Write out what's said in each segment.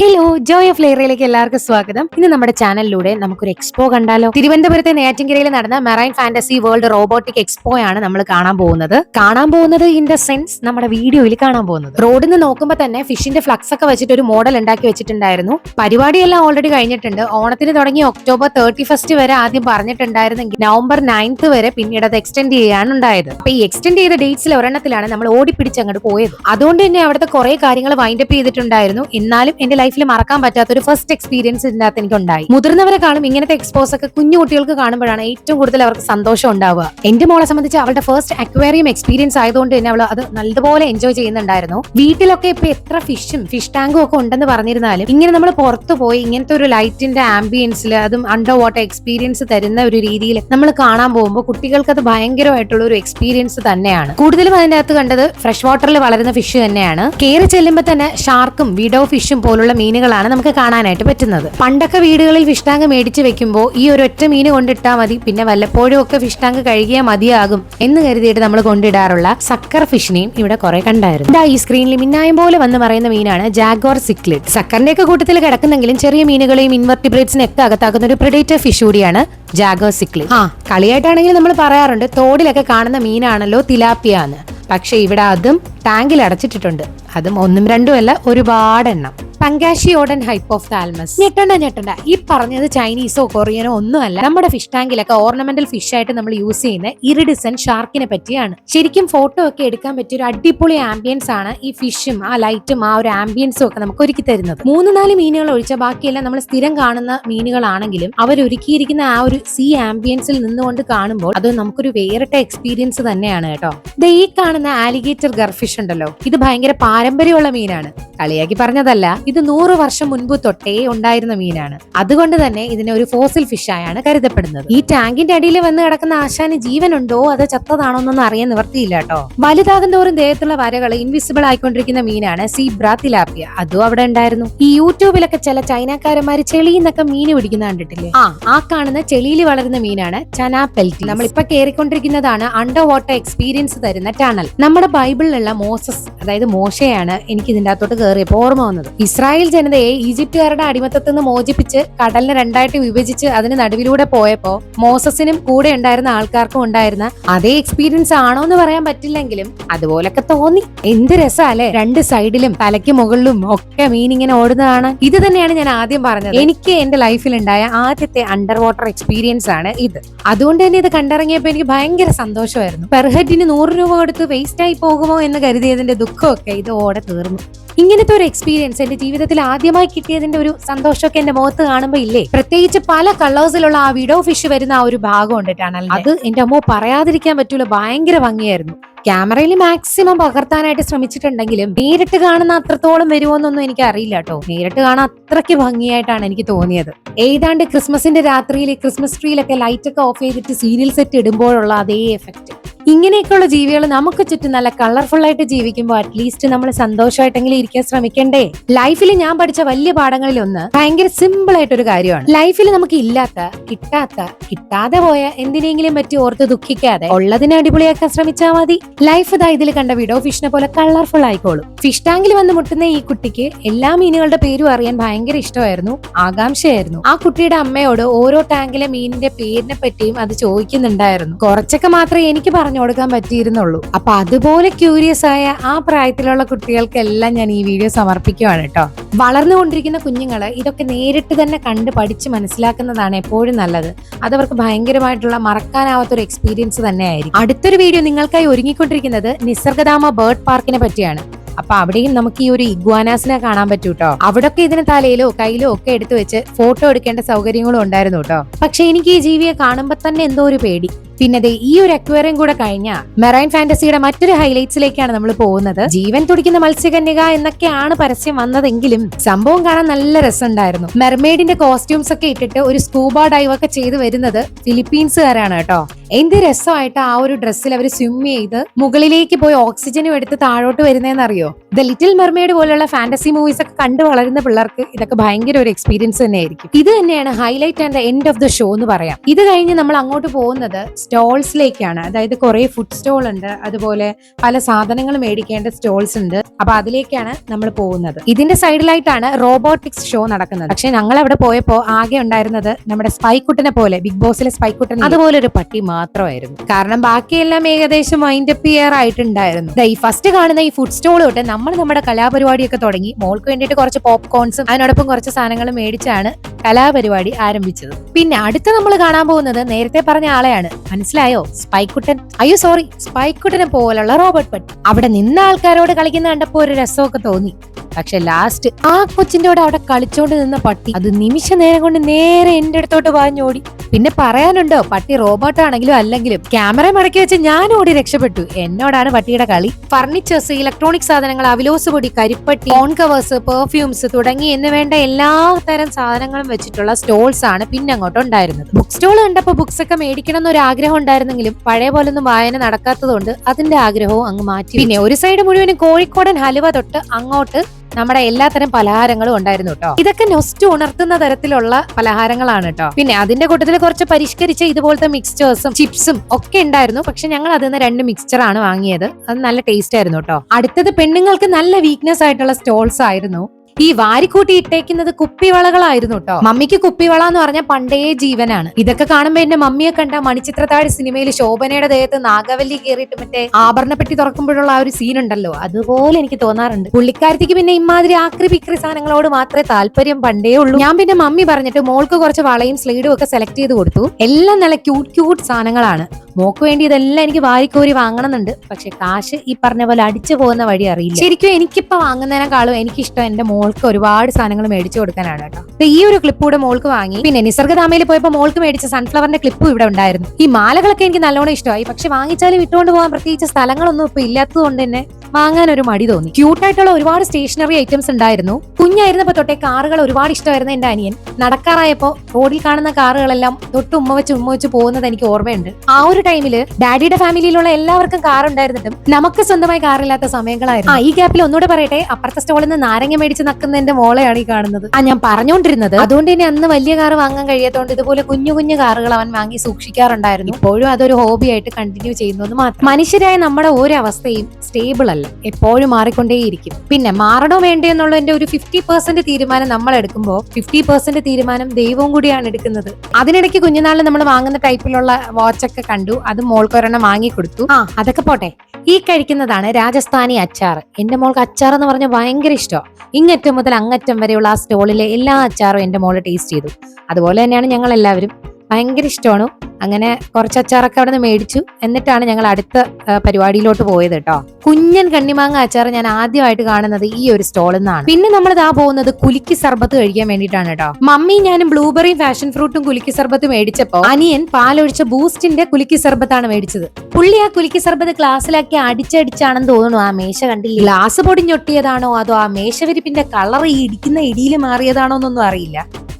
Hello joy of ലേറയിലേക്ക് എല്ലാവർക്കും സ്വാഗതം. ഇന്ന് നമ്മുടെ ചാനലിലൂടെ നമുക്കൊരു എക്സ്പോ കണ്ടാലോ? തിരുവനന്തപുരത്തെ നെയ്യാറ്റിൻകരയിൽ നടന്ന marine fantasy world robotic expo ആണ് നമ്മൾ കാണാൻ പോകുന്നത്. കാണാൻ പോകുന്നത് ഇൻ ദ സെൻസ് നമ്മുടെ വീഡിയോയിൽ കാണാൻ പോകുന്നത്. റോഡിൽ നിന്ന് നോക്കുമ്പോൾ തന്നെ ഫിഷിന്റെ ഫ്ലക്സ് ഒക്കെ വെച്ചിട്ട് ഒരു മോഡൽ ഉണ്ടാക്കി വെച്ചിട്ടുണ്ടായിരുന്നു. പരിപാടിയെല്ലാം ഓൾറെഡി കഴിഞ്ഞിട്ടുണ്ട്. ഓണത്തിന് തുടങ്ങി ഒക്ടോബർ തേർട്ടി ഫസ്റ്റ് വരെ ആദ്യം പറഞ്ഞിട്ടുണ്ടായിരുന്നെങ്കിൽ നവംബർ നയൻത്ത് വരെ പിന്നീട് അത് എക്സ്റ്റെൻഡ് ചെയ്യാൻ ഉണ്ടായത്. അപ്പൊ ഈ എക്സ്റ്റെൻഡ് ചെയ്ത ഡേറ്റ്സിൽ ഒരെണ്ണത്തിലാണ് നമ്മൾ ഓടിപ്പിടിച്ച് അങ്ങോട്ട് പോയത്. അതുകൊണ്ട് തന്നെ അവിടുത്തെ കുറെ കാര്യങ്ങൾ വൈൻഡപ്പ് ചെയ്തിട്ടുണ്ടായിരുന്നു. എന്നാലും എന്റെ ലൈഫിൽ മറക്കാൻ പറ്റാത്ത ഒരു ഫസ്റ്റ് എക്സ്പീരിയൻസ് ഇതിനകത്ത് എനിക്ക് ഉണ്ടായി മുതിർന്നവരെക്കാളും ഇങ്ങനത്തെ എക്സ്പോസ് ഒക്കെ കുഞ്ഞു കുട്ടികൾക്ക് കാണുമ്പോഴാണ് ഏറ്റവും കൂടുതൽ അവർക്ക് സന്തോഷം ഉണ്ടാവുക. എന്റെ മോളെ സംബന്ധിച്ച് അവളുടെ ഫസ്റ്റ് അക്വേറിയം എക്സ്പീരിയൻസ് ആയതുകൊണ്ട് തന്നെ അവൾ അത് നല്ലതുപോലെ എൻജോയ് ചെയ്യുന്നുണ്ടായിരുന്നു. വീട്ടിലൊക്കെ ഇപ്പൊ എത്ര ഫിഷും ഫിഷ് ടാങ്കും ഒക്കെ ഉണ്ടെന്ന് പറഞ്ഞിരുന്നാലും ഇങ്ങനെ നമ്മൾ പുറത്തു പോയി ഇങ്ങനത്തെ ഒരു ലൈറ്റിന്റെ ആംബിയൻസിൽ അതും അണ്ടർ വാട്ടർ എക്സ്പീരിയൻസ് തരുന്ന ഒരു രീതിയിൽ നമ്മൾ കാണാൻ പോകുമ്പോൾ കുട്ടികൾക്ക് അത് ഭയങ്കരമായിട്ടുള്ള ഒരു എക്സ്പീരിയൻസ് തന്നെയാണ്. കൂടുതലും അതിന്റെ അകത്ത് കണ്ടത് ഫ്രഷ് വാട്ടറിൽ വളരുന്ന ഫിഷ് തന്നെയാണ്. കയറി ചെല്ലുമ്പോൾ തന്നെ ഷാർക്കും വിഡോ ഫിഷും പോലുള്ള മീനുകളാണ് നമുക്ക് കാണാനായിട്ട് പറ്റുന്നത്. പണ്ടൊക്കെ വീടുകളിൽ ഫിഷ് ടാങ്ക് മേടിച്ച് വെക്കുമ്പോൾ ഈ ഒരു ഒറ്റ മീൻ കൊണ്ടിട്ടാൽ മതി പിന്നെ വല്ലപ്പോഴും ഒക്കെ ഫിഷ് ടാങ്ക് കഴുകിയാൽ മതിയാകും എന്ന് കരുതിയിട്ട് നമ്മൾ കൊണ്ടിടാറുള്ള സക്കർ ഫിഷിനെയും ഇവിടെ കുറെ കണ്ടായിരുന്നു. ഇതാ ഈ സ്ക്രീനിൽ മിന്നായം പോലെ വന്ന് പറയുന്ന മീനാണ് ജാഗോർ സിക്ലിറ്റ് സക്കറിന്റെ ഒക്കെ കൂട്ടത്തിൽ കിടക്കുന്നെങ്കിലും ചെറിയ മീനുകളെയും ഇൻവെർട്ടിബ്രേറ്റ്സിനെ ഒക്കെ അകത്താക്കുന്ന ഒരു പ്രെഡേറ്റർ ഫിഷ് കൂടിയാണ് ജാഗോ സിക്ലിഡ്. ആ. കളിയായിട്ടാണെങ്കിൽ നമ്മൾ പറയാറുണ്ട് തോടിലൊക്കെ കാണുന്ന മീനാണല്ലോ തിലാപ്പിയ എന്ന് പക്ഷെ ഇവിടെ അതും ടാങ്കിൽ അടച്ചിട്ടിട്ടുണ്ട്. അതും ഒന്നും രണ്ടും അല്ല ഒരുപാടെണ്ണം. പങ്കാഷിയോഡൻ ഹൈപ്പ് ഓഫ് താൽമസ് ഞെട്ടണ്ട ഞെട്ടണ്ട. ഈ പറഞ്ഞത് ചൈനീസോ കൊറിയനോ ഒന്നുമല്ല. നമ്മുടെ ഫിഷ് ടാങ്കിലൊക്കെ ഓർണമെന്റൽ ഫിഷ് ആയിട്ട് നമ്മൾ യൂസ് ചെയ്യുന്ന ഇറിഡിസൺ ഷാർക്കിനെ പറ്റിയാണ്. ശരിക്കും ഫോട്ടോ ഒക്കെ എടുക്കാൻ പറ്റിയ ഒരു അടിപൊളി ആംബിയൻസ് ആണ് ഈ ഫിഷും ആ ലൈറ്റും ആ ഒരു ആംബിയൻസും ഒക്കെ നമുക്ക് ഒരുക്കി തരുന്നത്. മൂന്ന് നാല് മീനുകൾ ഒഴിച്ച ബാക്കിയെല്ലാം നമ്മൾ സ്ഥിരം കാണുന്ന മീനുകളാണെങ്കിലും അവർ ഒരുക്കിയിരിക്കുന്ന ആ ഒരു സീ ആംബിയൻസിൽ നിന്നുകൊണ്ട് കാണുമ്പോൾ അത് നമുക്കൊരു വേറിട്ട എക്സ്പീരിയൻസ് തന്നെയാണ് കേട്ടോ. ഈ കാണുന്ന ആലിഗേറ്റർ ഗർഫിഷ് ഉണ്ടല്ലോ. ഇത് ഭയങ്കര പാരമ്പര്യമുള്ള മീനാണ്. കളിയാക്കി പറഞ്ഞതല്ല. ഇത് നൂറ് വർഷം മുൻപ് തൊട്ടേ ഉണ്ടായിരുന്ന മീനാണ്. അതുകൊണ്ട് തന്നെ ഇതിനെ ഒരു ഫോസിൽ ഫിഷ് ആയാണ് കരുതപ്പെടുന്നത്. ഈ ടാങ്കിന്റെ അടിയിൽ വന്ന് കിടക്കുന്ന ആശാന് ജീവനുണ്ടോ? അത് ചത്തതാണോ എന്നൊന്നും അറിയാൻ നിവർത്തിയില്ല കേട്ടോ. വലുതാകും തോറും ദേഹത്തുള്ള വരകൾ ഇൻവിസിബിൾ ആയിക്കൊണ്ടിരിക്കുന്ന മീനാണ് സീബ്ര തിലാപ്പിയ. അതും അവിടെ ഉണ്ടായിരുന്നു. ഈ യൂട്യൂബിലൊക്കെ ചില ചൈനക്കാരന്മാര് ചെളിന്നൊക്കെ മീൻ പിടിക്കുന്ന കണ്ടിട്ടില്ലേ? ആ ആ കാണുന്ന ചെളിയിൽ വളരുന്ന മീനാണ് ചനാ പെൽറ്റി നമ്മൾ ഇപ്പൊ കയറിക്കൊണ്ടിരിക്കുന്നതാണ് അണ്ടർ വാട്ടർ എക്സ്പീരിയൻസ് തരുന്ന ടണൽ നമ്മുടെ ബൈബിളിലുള്ള മോസസ് അതായത് മോശയാണ് എനിക്ക് ഇതിന്റെ അകത്തോട്ട് കയറിയപ്പോ ഓർമ്മ വന്നത്. ഇസ്രായേൽ ജനതയെ ഈജിപ്തുകാരുടെ അടിമത്തത്തിൽ നിന്ന് മോചിപ്പിച്ച് കടലിനെ രണ്ടായിട്ട് വിഭജിച്ച് അതിന് നടുവിലൂടെ പോയപ്പോ മോസസിനും കൂടെ ഉണ്ടായിരുന്ന ആൾക്കാർക്കും ഉണ്ടായിരുന്ന അതേ എക്സ്പീരിയൻസ് ആണോ എന്ന് പറയാൻ പറ്റില്ലെങ്കിലും അതുപോലൊക്കെ തോന്നി. എന്ത് രസാല്ലേ? രണ്ട് സൈഡിലും തലയ്ക്ക് മുകളിലും ഒക്കെ മീൻ ഇങ്ങനെ ഓടുന്നതാണ്. ഇത് തന്നെയാണ് ഞാൻ ആദ്യം പറഞ്ഞത്. എനിക്ക് എന്റെ ലൈഫിൽ ഉണ്ടായ ആദ്യത്തെ അണ്ടർ വാട്ടർ എക്സ്പീരിയൻസ് ആണ് ഇത്. അതുകൊണ്ട് തന്നെ ഇത് കണ്ടിറങ്ങിയപ്പോ എനിക്ക് ഭയങ്കര സന്തോഷമായിരുന്നു. പെർഹെഡിന് നൂറ് രൂപ കൊടുത്ത് വേസ്റ്റ് ആയി പോകുമോ എന്ന് കരുതിയതിന്റെ ദുഃഖമൊക്കെ ഇത് ഓടെ തീർന്നു. ഇങ്ങനത്തെ ഒരു എക്സ്പീരിയൻസ് എന്റെ ജീവിതത്തിൽ ആദ്യമായി കിട്ടിയതിന്റെ ഒരു സന്തോഷമൊക്കെ എന്റെ മുഖത്ത് കാണുമ്പോ ഇല്ലേ? പ്രത്യേകിച്ച് പല കളേഴ്സിലുള്ള ആ വിഡോ ഫിഷ് വരുന്ന ആ ഒരു ഭാഗം ടണൽ അത് എന്റെ അമ്മ പറയാതിരിക്കാൻ പറ്റൂല ഭയങ്കര ഭംഗിയായിരുന്നു. ക്യാമറയിൽ മാക്സിമം പകർത്താനായിട്ട് ശ്രമിച്ചിട്ടുണ്ടെങ്കിലും നേരിട്ട് കാണുന്ന അത്രത്തോളം വരുമോന്നൊന്നും എനിക്ക് അറിയില്ല കേട്ടോ. നേരിട്ട് കാണാൻ അത്രയ്ക്ക് ഭംഗിയായിട്ടാണ് എനിക്ക് തോന്നിയത്. ഏതാണ്ട് ക്രിസ്മസിന്റെ രാത്രിയിൽ ക്രിസ്മസ് ട്രീയിലൊക്കെ ലൈറ്റ് ഒക്കെ ഓഫ് ചെയ്തിട്ട് സീരിയൽ സെറ്റ് ഇടുമ്പോഴുള്ള അതേ എഫക്റ്റ് ഇങ്ങനെയൊക്കെയുള്ള ജീവികൾ നമുക്ക് ചുറ്റും നല്ല കളർഫുൾ ആയിട്ട് ജീവിക്കുമ്പോൾ അറ്റ്ലീസ്റ്റ് നമ്മൾ സന്തോഷമായിട്ടെങ്കിലും ഇരിക്കാൻ ശ്രമിക്കണ്ടേ? ലൈഫിൽ ഞാൻ പഠിച്ച വലിയ പാഠങ്ങളിൽ ഒന്ന് ഭയങ്കര സിമ്പിൾ ആയിട്ട് ഒരു കാര്യമാണ്. ലൈഫിൽ നമുക്ക് ഇല്ലാത്ത കിട്ടാത്ത കിട്ടാതെ പോയ എന്തിനെങ്കിലും പറ്റി ഓർത്ത് ദുഃഖിക്കാതെ ഉള്ളതിനെ അടിപൊളിയാക്കാൻ ശ്രമിച്ചാൽ മതി. ലൈഫ് ഇതാ ഇതിൽ കണ്ട വിഡോ ഫിഷിനെ പോലെ കളർഫുൾ ആയിക്കോളും. ഫിഷ് ടാങ്കിൽ വന്ന് മുട്ടുന്ന ഈ കുട്ടിക്ക് എല്ലാ മീനുകളുടെ പേരും അറിയാൻ ഭയങ്കര ഇഷ്ടമായിരുന്നു ആകാംക്ഷയായിരുന്നു. ആ കുട്ടിയുടെ അമ്മയോട് ഓരോ ടാങ്കിലെ മീനിന്റെ പേരിനെ പറ്റിയും അത് ചോദിക്കുന്നുണ്ടായിരുന്നു. കുറച്ചൊക്കെ മാത്രമേ എനിക്ക് പറഞ്ഞു കൊടുക്കാൻ പറ്റിയിരുന്നുള്ളൂ. അപ്പൊ അതുപോലെ ക്യൂരിയസ് ആയ ആ പ്രായത്തിലുള്ള കുട്ടികൾക്കെല്ലാം ഞാൻ ഈ വീഡിയോ സമർപ്പിക്കുവാണ് കേട്ടോ. വളർന്നുകൊണ്ടിരിക്കുന്ന കുഞ്ഞുങ്ങൾ ഇതൊക്കെ നേരിട്ട് തന്നെ കണ്ട് പഠിച്ച് മനസ്സിലാക്കുന്നതാണ് എപ്പോഴും നല്ലത്. അതവർക്ക് ഭയങ്കരമായിട്ടുള്ള മറക്കാനാവാത്ത ഒരു എക്സ്പീരിയൻസ് തന്നെയായിരിക്കും. അടുത്തൊരു വീഡിയോ നിങ്ങൾക്കായി ഒരുങ്ങിക്കൊണ്ടിരിക്കുന്നത് നിസർഗധാമ ബേർഡ് പാർക്കിനെ പറ്റിയാണ്. അപ്പൊ അവിടെയും നമുക്ക് ഈ ഒരു ഇഗ്വാനാസിനെ കാണാൻ പറ്റൂ കേട്ടോ. അവിടൊക്കെ ഇതിന് തലയിലോ കയ്യിലോ ഒക്കെ എടുത്തു വെച്ച് ഫോട്ടോ എടുക്കേണ്ട സൗകര്യങ്ങളും ഉണ്ടായിരുന്നു കേട്ടോ. പക്ഷെ എനിക്ക് ഈ ജീവിയെ കാണുമ്പോൾ തന്നെ എന്തോ ഒരു പേടി. പിന്നെ ദേ ഈ ഒരു അക്വേറിയം കൂടെ കഴിഞ്ഞ മെറൈൻ ഫാന്റസിയുടെ മറ്റൊരു ഹൈലൈറ്റ്സിലേക്കാണ് നമ്മൾ പോകുന്നത്. ജീവൻ തുടിക്കുന്ന മത്സ്യകന്യക എന്നൊക്കെയാണ് പരസ്യം വന്നതെങ്കിലും സംഭവം കാണാൻ നല്ല രസമുണ്ടായിരുന്നു. മെർമെയ്ഡിന്റെ കോസ്റ്റ്യൂംസ് ഒക്കെ ഇട്ടിട്ട് ഒരു സ്കൂബ ഡൈവ് ഒക്കെ ചെയ്ത് വരുന്നത് ഫിലിപ്പീൻസുകാരാണ് കേട്ടോ. എന്ത് രസമായിട്ട് ആ ഒരു ഡ്രസ്സിൽ അവർ സ്വിം ചെയ്ത് മുകളിലേക്ക് പോയി ഓക്സിജനും എടുത്ത് താഴോട്ട് വരുന്നതെന്നറിയോ ദ ലിറ്റിൽ മെർമെയ്ഡ് പോലുള്ള ഫാന്റസി മൂവീസ് ഒക്കെ കണ്ടു വളരുന്ന പിള്ളേർക്ക് ഇതൊക്കെ ഭയങ്കര ഒരു എക്സ്പീരിയൻസ് തന്നെയായിരിക്കും. ഇത് തന്നെയാണ് highlight and the end of the show എന്ന് പറയാം. ഇത് കഴിഞ്ഞ് നമ്മൾ അങ്ങോട്ട് പോകുന്നത് സ്റ്റോൾസിലേക്കാണ് അതായത് കുറെ ഫുഡ് സ്റ്റോൾ ഉണ്ട്. അതുപോലെ പല സാധനങ്ങൾ മേടിക്കേണ്ട സ്റ്റോൾസ് ഉണ്ട്. അപ്പൊ അതിലേക്കാണ് നമ്മൾ പോകുന്നത്. ഇതിന്റെ സൈഡിലായിട്ടാണ് റോബോട്ടിക്സ് ഷോ നടക്കുന്നത്. പക്ഷെ ഞങ്ങൾ അവിടെ പോയപ്പോ ആകെ ഉണ്ടായിരുന്നത് നമ്മുടെ സ്പൈക്കുട്ടനെ പോലെ ബിഗ് ബോസിലെ സ്പൈക്കുട്ടൻ അതുപോലെ ഒരു പട്ടി മാത്രമായിരുന്നു. കാരണം ബാക്കിയെല്ലാം ഏകദേശം മൈൻഡ് അപ്പ് ഇയർ ആയിട്ടുണ്ടായിരുന്നു. ഈ ഫസ്റ്റ് കാണുന്ന ഈ ഫുഡ് സ്റ്റോൾ തൊട്ട് നമ്മൾ നമ്മുടെ കലാപരിപാടിയൊക്കെ തുടങ്ങി. മോൾക്ക് വേണ്ടിയിട്ട് കുറച്ച് പോപ്കോൺസും അതിനോടൊപ്പം കുറച്ച് സാധനങ്ങൾ മേടിച്ചാണ് കലാപരിപാടി ആരംഭിച്ചത്. പിന്നെ അടുത്ത നമ്മൾ കാണാൻ പോകുന്നത് നേരത്തെ പറഞ്ഞ ആളെയാണ്. മനസ്സിലായോ? സ്പൈക്കുട്ടൻ. അയ്യോ സോറി സ്പൈക്കുട്ടനെ പോലുള്ള റോബർട്ട് പട്ടി. അവിടെ നിന്ന ആൾക്കാരോട് കളിക്കുന്ന കണ്ടപ്പോ ഒരു രസമൊക്കെ തോന്നി. പക്ഷെ ലാസ്റ്റ് ആ കൊച്ചിന്റെ കൂടെ അവിടെ കളിച്ചോണ്ട് നിന്ന പട്ടി അത് നിമിഷ നേരം കൊണ്ട് നേരെ എന്റെ അടുത്തോട്ട് വാഞ്ഞോടി പിന്നെ പറയാനുണ്ടോ പട്ടി റോബോട്ട് ആണെങ്കിലും അല്ലെങ്കിലും ക്യാമറ മടക്കി വെച്ച് ഞാൻ ഓടി രക്ഷപ്പെട്ടു. എന്നോടാണ് പട്ടിയുടെ കളി. ഫർണിച്ചേഴ്സ് ഇലക്ട്രോണിക് സാധനങ്ങൾ അവിലോസ് പൊടി കരിപ്പട്ടി ഫോൺ കവേഴ്സ് പെർഫ്യൂംസ് തുടങ്ങി എന്ന് വേണ്ട എല്ലാ തരം സാധനങ്ങളും വെച്ചിട്ടുള്ള സ്റ്റോൾസ് ആണ് പിന്നെ അങ്ങോട്ട് ഉണ്ടായിരുന്നത്. ബുക്ക് സ്റ്റോൾ കണ്ടപ്പോൾ ബുക്സ് ഒക്കെ മേടിക്കണം എന്നൊരു ആഗ്രഹം ഉണ്ടായിരുന്നെങ്കിലും പഴയ പോലൊന്നും വായന നടക്കാത്തതുകൊണ്ട് അതിന്റെ ആഗ്രഹവും അങ്ങ് മാറ്റി പിന്നെ ഒരു സൈഡ് മുഴുവനും കോഴിക്കോടൻ ഹലുവ തൊട്ട് അങ്ങോട്ട് നമ്മുടെ എല്ലാത്തരം പലഹാരങ്ങളും ഉണ്ടായിരുന്നു കേട്ടോ ഇതൊക്കെ നൊസ്റ്റ് ഉണർത്തുന്ന തരത്തിലുള്ള പലഹാരങ്ങളാണ് കേട്ടോ പിന്നെ അതിന്റെ കൂട്ടത്തിൽ കുറച്ച് പരിഷ്കരിച്ച ഇതുപോലത്തെ മിക്സ്ചേഴ്സും ചിപ്സും ഒക്കെ ഉണ്ടായിരുന്നു. പക്ഷെ ഞങ്ങൾ അതിൽ നിന്ന് രണ്ട് മിക്സ്ചർ ആണ് വാങ്ങിയത്. അത് നല്ല ടേസ്റ്റ് ആയിരുന്നു കേട്ടോ അടുത്തത് പെണ്ണുങ്ങൾക്ക് നല്ല വീക്ക്നെസ് ആയിട്ടുള്ള സ്റ്റോൾസ് ആയിരുന്നു. ഈ വാരിക്കൂട്ടി ഇട്ടേക്കുന്നത് കുപ്പിവളകളായിരുന്നു കേട്ടോ മമ്മിക്ക് കുപ്പിവള എന്ന് പറഞ്ഞ പണ്ടേ ജീവനാണ്. ഇതൊക്കെ കാണുമ്പോ എന്റെ മമ്മിയെ കണ്ട മണിച്ചിത്രത്താഴ് സിനിമയിൽ ശോഭനയുടെ ദേഹത്ത് നാഗവല്ലി കയറിയിട്ട് മറ്റേ ആഭരണപ്പെട്ടി തുറക്കുമ്പോഴുള്ള ആ ഒരു സീൻ ഉണ്ടല്ലോ. അതുപോലെ എനിക്ക് തോന്നാറുണ്ട്. പുള്ളിക്കാരത്തിക്ക് പിന്നെ ഇമാതിരി ആക്രി പിക്രി സാധനങ്ങളോട് മാത്രമേ താല്പര്യം പണ്ടേ ഉള്ളൂ. ഞാൻ പിന്നെ മമ്മി പറഞ്ഞിട്ട് മോൾക്ക് കുറച്ച് വളയും സ്ലീഡും ഒക്കെ സെലക്ട് ചെയ്ത് കൊടുത്തു. എല്ലാം നല്ല ക്യൂട്ട് ക്യൂട്ട് സാധനങ്ങളാണ്. മോക്ക് വേണ്ടി ഇതെല്ലാം എനിക്ക് വാരിക്കോരി വാങ്ങണമെന്നുണ്ട് പക്ഷെ കാശ് ഈ പറഞ്ഞ പോലെ അടിച്ചു പോകുന്ന വഴി അറിയില്ല. ശരിക്കും എനിക്കിപ്പോ വാങ്ങുന്നതിനേക്കാളും എനിക്കിഷ്ടം എന്റെ മോൾക്ക് ഒരുപാട് സാധനങ്ങൾ മേടിച്ചു കൊടുക്കാനാണ് കേട്ടോ. അപ്പൊ ഈ ഒരു ക്ലിപ്പ് കൂടെ മോൾക്ക് വാങ്ങി. പിന്നെ നിസർഗധാമയിൽ പോയപ്പോൾ മോൾക്ക് മേടിച്ച സൺഫ്ലവറിന്റെ ക്ലിപ്പ് ഇവിടെ ഉണ്ടായിരുന്നു. ഈ മാലകളൊക്കെ എനിക്ക് നല്ലോണം ഇഷ്ടമായി. പക്ഷെ വാങ്ങിച്ചാലും ഇട്ടുകൊണ്ട് പോകാൻ പ്രത്യേകിച്ച് സ്ഥലങ്ങളൊന്നും ഇപ്പൊ ഇല്ലാത്തതുകൊണ്ട് തന്നെ വാങ്ങാൻ ഒരു മടി തോന്നി. ക്യൂട്ടായിട്ടുള്ള ഒരുപാട് സ്റ്റേഷനറി ഐറ്റംസ് ഉണ്ടായിരുന്നു. കുഞ്ഞായിരുന്നപ്പോ തൊട്ടേ കാറുകൾ ഒരുപാട് ഇഷ്ടമായിരുന്നു എന്റെ അനിയൻ. നടക്കാറായപ്പോ റോഡിൽ കാണുന്ന കാറുകളെല്ലാം തൊട്ട് ഉമ്മ വെച്ച് ഉമ്മ വെച്ച് പോകുന്നത് എനിക്ക് ഓർമ്മയുണ്ട്. ആ ഒരു ടൈമിൽ ഡാഡിയുടെ ഫാമിലിയിലുള്ള എല്ലാവർക്കും കാർ ഉണ്ടായിരുന്നിട്ടും നമുക്ക് സ്വന്തമായി കാറില്ലാത്ത സമയങ്ങളായിരുന്നു. ആ ഈ ഗ്യാപ്പിൽ ഒന്നുകൂടെ പറയട്ടെ അപ്പുറത്തെ സ്റ്റോളിൽ നിന്ന് നാരങ്ങ മേടിച്ച് നക്കുന്ന എന്റെ മോളെയാണ് ഈ കാണുന്നത്. ആ ഞാൻ പറഞ്ഞുകൊണ്ടിരുന്നത് അതുകൊണ്ട് തന്നെ അന്ന് വലിയ കാർ വാങ്ങാൻ കഴിയാത്തതുകൊണ്ട് ഇതുപോലെ കുഞ്ഞു കുഞ്ഞു കാറുകൾ അവൻ വാങ്ങി സൂക്ഷിക്കാറുണ്ടായിരുന്നു. ഇപ്പോഴും അതൊരു ഹോബിയായിട്ട് കണ്ടിന്യൂ ചെയ്യുന്നു മാത്രം. മനുഷ്യരായ നമ്മുടെ ഓരോ അവസ്ഥയും സ്റ്റേബിൾ അല്ല. എപ്പോഴും മാറിക്കൊണ്ടേയിരിക്കും. പിന്നെ മാറണോ വേണ്ടേ എന്നുള്ളതിന്റെ ഒരു ഫിഫ്റ്റി പെർസെന്റ് തീരുമാനം നമ്മൾ എടുക്കുമ്പോൾ ഫിഫ്റ്റി പെർസെന്റ് തീരുമാനം ദൈവവും കൂടിയാണ് എടുക്കുന്നത്. അതിനിടയ്ക്ക് കുഞ്ഞുനാളിൽ നമ്മൾ വാങ്ങുന്ന ടൈപ്പിലുള്ള വാച്ചൊക്കെ കണ്ടു. അത് മോൾക്കൊരെണ്ണം വാങ്ങിക്കൊടുത്തു. ആ അതൊക്കെ പോട്ടെ. ഈ കഴിക്കുന്നതാണ് രാജസ്ഥാനി അച്ചാർ. എന്റെ മോൾക്ക് അച്ചാർ എന്ന് പറഞ്ഞാൽ ഭയങ്കര ഇഷ്ടമാണ് ഇങ്ങറ്റം മുതൽ അങ്ങറ്റം വരെയുള്ള ആ സ്റ്റോളിലെ എല്ലാ അച്ചാറും എന്റെ മോൾ ടേസ്റ്റ് ചെയ്തു. അതുപോലെ തന്നെയാണ് ഞങ്ങൾ എല്ലാവരും ഭയങ്കര ഇഷ്ടമാണ്. അങ്ങനെ കുറച്ച് അച്ചാറൊക്കെ അവിടെ നിന്ന് മേടിച്ചു. എന്നിട്ടാണ് ഞങ്ങൾ അടുത്ത പരിപാടിയിലോട്ട് പോയത് കേട്ടോ. കുഞ്ഞൻ കണ്ണിമാങ്ങ അച്ചാർ ഞാൻ ആദ്യമായിട്ട് കാണുന്നത് ഈ ഒരു സ്റ്റോളിൽ നിന്നാണ് പിന്നെ നമ്മൾ ഇതാ പോകുന്നത് കുലുക്കി സർബത്ത് കഴിക്കാൻ വേണ്ടിയിട്ടാണ് കേട്ടോ. മമ്മി ഞാനും ബ്ലൂബെറിയും ഫാഷൻ ഫ്രൂട്ടും കുലുക്കി സർബത്ത് മേടിച്ചപ്പോ അനിയൻ പാലൊഴിച്ച ബൂസ്റ്റിന്റെ കുലുക്കി സർബത്താണ് മേടിച്ചത്. പുള്ളി ആ കുലുക്കി സർബത്ത് ഗ്ലാസ്സിലാക്കി അടിച്ചടിച്ചാണെന്ന് തോന്നുന്നു. ആ മേശ കണ്ടില്ല? ഗ്ലാസ് പൊടിഞ്ഞൊട്ടിയതാണോ അതോ ആ മേശവിരിപ്പിന്റെ കളർ ഈ ഇടിക്കുന്ന ഇടിയിൽ മാറിയതാണോ എന്നൊന്നും അറിയില്ല.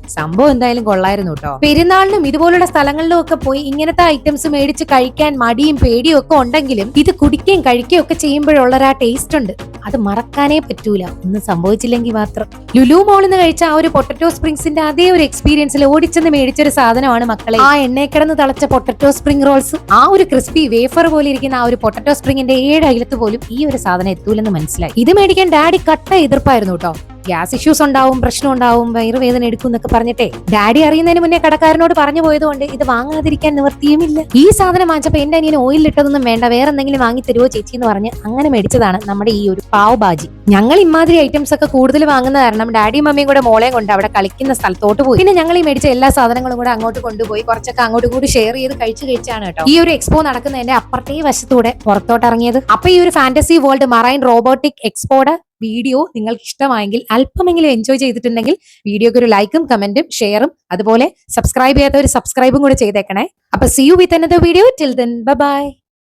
സംഭവം എന്തായാലും കൊള്ളായിരുന്നു കേട്ടോ പെരുന്നാളിനും ഇതുപോലുള്ള സ്ഥലങ്ങളിലും ഒക്കെ പോയി ഇങ്ങനത്തെ ഐറ്റംസ് മേടിച്ച് കഴിക്കാൻ മടിയും പേടിയും ഒക്കെ ഉണ്ടെങ്കിലും ഇത് കുടിക്കുകയും കഴിക്കുകയും ഒക്കെ ചെയ്യുമ്പോഴുള്ള ആ ടേസ്റ്റ് ഉണ്ട്. അത് മറക്കാനേ പറ്റൂല. ഒന്നും സംഭവിച്ചില്ലെങ്കിൽ മാത്രം. ലുലു മോളിൽ നിന്ന് കഴിച്ച ആ ഒരു പൊട്ടറ്റോ സ്പ്രിങ്സിന്റെ അതേ ഒരു എക്സ്പീരിയൻസിൽ ഓടിച്ചെന്ന് മേടിച്ച ഒരു സാധനമാണ് മക്കളെ. ആ എണ്ണയെ കിടന്ന് തളച്ച പൊട്ടറ്റോ സ്പ്രിങ് റോൾസ് ആ ഒരു ക്രിസ്പി വേഫർ പോലെ ഇരിക്കുന്ന ആ ഒരു പൊട്ടറ്റോ സ്പ്രിങ്ങിന്റെ ഏഴ് അയിലത്ത് പോലും ഈ ഒരു സാധനം എത്തൂലെന്ന് മനസ്സിലായി. ഇത് മേടിക്കാൻ ഡാഡി കട്ട എതിർപ്പായിരുന്നു കേട്ടോ ഗ്യാസ് ഇഷ്യൂസ് ഉണ്ടാവും പ്രശ്നം ഉണ്ടാവും വയറുവേദന എടുക്കും എന്നൊക്കെ പറഞ്ഞിട്ടേ ഡാഡി അറിയുന്നതിന് മുന്നേ കടക്കാരനോട് പറഞ്ഞു പോയതുകൊണ്ട് ഇത് വാങ്ങാതിരിക്കാൻ നിവർത്തിയുമില്ല ഈ സാധനം വാങ്ങിച്ചപ്പോ എന്റെ അനിയന് ഓയിൽ ഇട്ടതൊന്നും വേണ്ട വേറെ എന്തെങ്കിലും വാങ്ങി തരുമോ ചേച്ചി എന്ന് പറഞ്ഞ് അങ്ങനെ മേടിച്ചതാണ് നമ്മുടെ ഈ ഒരു പാവ് ബാജി. ഞങ്ങൾ ഇമാതിരി ഐറ്റംസ് ഒക്കെ കൂടുതൽ വാങ്ങുന്ന കാരണം ഡാഡിയും മമ്മിയും കൂടെ മോളെ കൊണ്ട് അവിടെ കളിക്കുന്ന സ്ഥലത്തോട്ട് പോയി. പിന്നെ ഞങ്ങൾ ഈ മേടിച്ച എല്ലാ സാധനങ്ങളും കൂടെ അങ്ങോട്ട് കൊണ്ടുപോയി കുറച്ചൊക്കെ അങ്ങോട്ട് കൂടി ഷെയർ ചെയ്ത് കഴിച്ചു കഴിച്ചാണ് കേട്ടോ. ഈ ഒരു എക്സ്പോ നടക്കുന്നതിന്റെ അപ്പുറത്തെ വശത്തൂടെ പുറത്തോട്ട് ഇറങ്ങിയത്. അപ്പൊ ഈ ഒരു ഫാന്റസി വേൾഡ് മറൈൻ റോബോട്ടിക് എക്സ്പോയുടെ വീഡിയോ നിങ്ങൾക്ക് ഇഷ്ടമായെങ്കിൽ അല്പമെങ്കിലും എൻജോയ് ചെയ്തിട്ടുണ്ടെങ്കിൽ വീഡിയോക്ക് ഒരു ലൈക്കും കമന്റും ഷെയറും അതുപോലെ സബ്സ്ക്രൈബ് ചെയ്യാത്ത ഒരു സബ്സ്ക്രൈബും കൂടെ ചെയ്തേക്കണേ. അപ്പൊ see you with another video till then bye